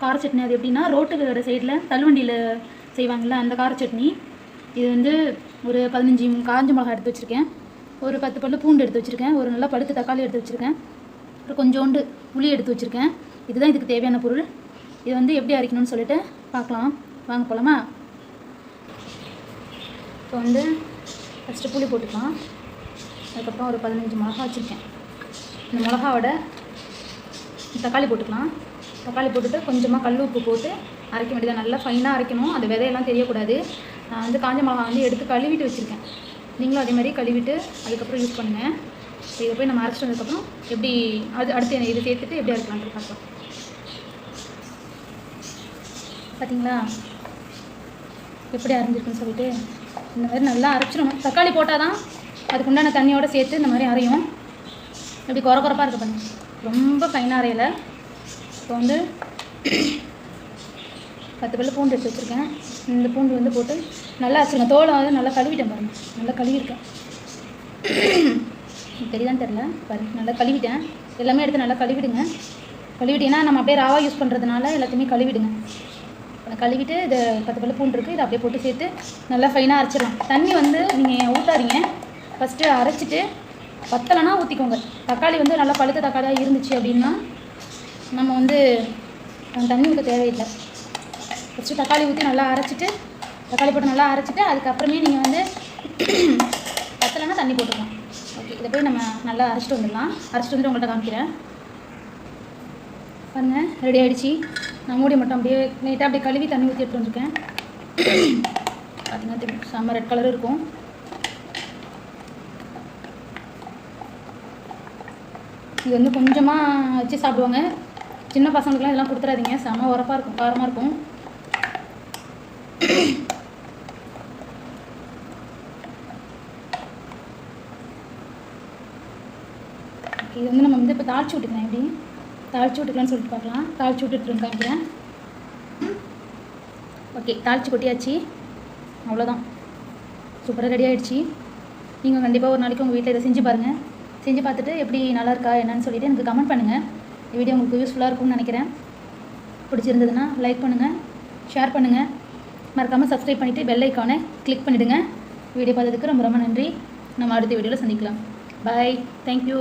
கார சட்னி அது எப்படின்னா ரோட்டுக்கு வர சைடில் தள்ளுவண்டியில் செய்வாங்கள்ல அந்த கார சட்னி. இது வந்து ஒரு பதினஞ்சு காஞ்ச மிளகா எடுத்து வச்சுருக்கேன். ஒரு பத்து பல்லு பூண்டு எடுத்து வச்சுருக்கேன். ஒரு நல்லா பழுத்து தக்காளி எடுத்து வச்சுருக்கேன். அப்புறம் கொஞ்சோண்டு புளி எடுத்து வச்சுருக்கேன். இதுதான் இதுக்கு தேவையான பொருள். இது வந்து எப்படி அரைக்கணும்னு சொல்லிட்டு பார்க்கலாம். வாங்க போகலாமா இப்போ வந்து ஃபஸ்ட்டு புளி போட்டுக்கலாம். அதுக்கப்புறம் ஒரு பதினஞ்சு மிளகா வச்சுருக்கேன். இந்த மிளகாவோட தக்காளி போட்டுக்கலாம். தக்காளி போட்டுட்டு கொஞ்சமாக கல் உப்பு போட்டு அரைக்க வேண்டியதாக நல்லா ஃபைனாக அரைக்கணும். அந்த விதையெல்லாம் தெரியக்கூடாது. நான் வந்து காஞ்ச மிளகா வந்து எடுத்து கழுவிட்டு வச்சுருக்கேன். நீங்களும் அதே மாதிரி கழுவிட்டு அதுக்கப்புறம் யூஸ் பண்ணுங்கள் இப்போ இதை போய் நம்ம அரைச்சிட்டு வந்ததுக்கப்புறம் எப்படி அது அடுத்து இதை சேர்த்துட்டு எப்படி அரைக்கலான்ட்டு பார்க்கலாம். பார்த்தீங்களா எப்படி அரைஞ்சிருக்குன்னு சொல்லிட்டு இந்த மாதிரி நல்லா அரைச்சிடணும். தக்காளி போட்டால் தான் அதுக்கு உண்டான சேர்த்து இந்த மாதிரி அரையும். இப்படி குறை குறப்பாக இருக்கு பாருங்க. ரொம்ப ஃபைனாக அரையலை. இப்போ வந்து பத்து பல்லு பூண்டு எடுத்து வச்சுருக்கேன். இந்த பூண்டு வந்து போட்டு நல்லா வச்சுருக்கேன் தோலை வந்து நல்லா கழுவிட்டேன் பாருங்கள் நல்லா கழுவிருக்கேன் தெரியுதான்னு தெரில பாருங்க. நல்லா கழுவிட்டேன். எல்லாமே எடுத்து நல்லா கழுவிடுங்க. கழுவிட்டீங்கன்னா நம்ம அப்படியே ராவா யூஸ் பண்ணுறதுனால எல்லாத்தையுமே கழுவிடுங்க. அதை கழுவிட்டு இது பத்து பல்லு பூண்டு இருக்குது இதை அப்படியே போட்டு சேர்த்து நல்லா ஃபைனாக அரைச்சிடலாம். தண்ணி வந்து நீங்கள் ஊற்றாதீங்க ஃபஸ்ட்டு அரைச்சிட்டு பத்தலைன்னா ஊற்றிக்கோங்க தக்காளி வந்து நல்லா பழுத்த தக்காளியாக இருந்துச்சு அப்படின்னா நம்ம வந்து அந்த தண்ணி ஊற்ற தேவையில்லை. ஃபஸ்ட்டு தக்காளி ஊற்றி நல்லா அரைச்சிட்டு தக்காளி போட்டு நல்லா அரைச்சிட்டு அதுக்கப்புறமே நீங்கள் வந்து பத்தலைன்னா தண்ணி போட்டுக்கலாம். ஓகே இதை போய் நம்ம நல்லா அரைச்சிட்டு வந்துடலாம். அரைச்சிட்டு வந்து உங்கள்கிட்ட காமிக்கிறேன். பாருங்கள் ரெடி ஆகிடுச்சி நான் மூடி மட்டும் அப்படியே நீட்டாக அப்படியே கழுவி தண்ணி ஊற்றி எடுத்து வந்துருக்கேன். பார்த்தீங்கன்னா செம்ம ரெட் கலர் இருக்கும். இது வந்து கொஞ்சமாக வச்சு சாப்பிடுவாங்க. சின்ன பசங்களுக்குலாம் இதெல்லாம் கொடுத்துறாதீங்க செம்ம உரப்பாக இருக்கும் காரமாக இருக்கும். இது வந்து நம்ம வந்து இப்போ தாளிச்சு விட்டுக்கலாம் எப்படி? தாளிச்சு விட்டுக்கலாம்னு சொல்லிட்டு பார்க்கலாம். தாளிச்சு விட்டுட்டு காமிக்கிறேன். ஓகே தாளிச்சு கொட்டியாச்சு. அவ்வளோதான் சூப்பராக ரெடி ஆகிடுச்சி நீங்கள் கண்டிப்பாக ஒரு நாளைக்கு உங்கள் வீட்டில் இதை செஞ்சு பாருங்கள் செஞ்சு பார்த்துட்டு எப்படி நல்லா இருக்கா என்னன்னு சொல்லிட்டு எனக்கு கமெண்ட் பண்ணுங்கள் இந்த வீடியோ உங்களுக்கு யூஸ்ஃபுல்லாக இருக்கும்னு நினைக்கிறேன். பிடிச்சிருந்ததுன்னா லைக் பண்ணுங்கள் ஷேர் பண்ணுங்கள் மறக்காமல் சப்ஸ்கிரைப் பண்ணிவிட்டு பெல் ஐக்கானை கிளிக் பண்ணிவிடுங்க வீடியோ பார்த்ததுக்கு ரொம்ப ரொம்ப நன்றி. நம்ம அடுத்த வீடியோவில் சந்திக்கலாம். Bye thank you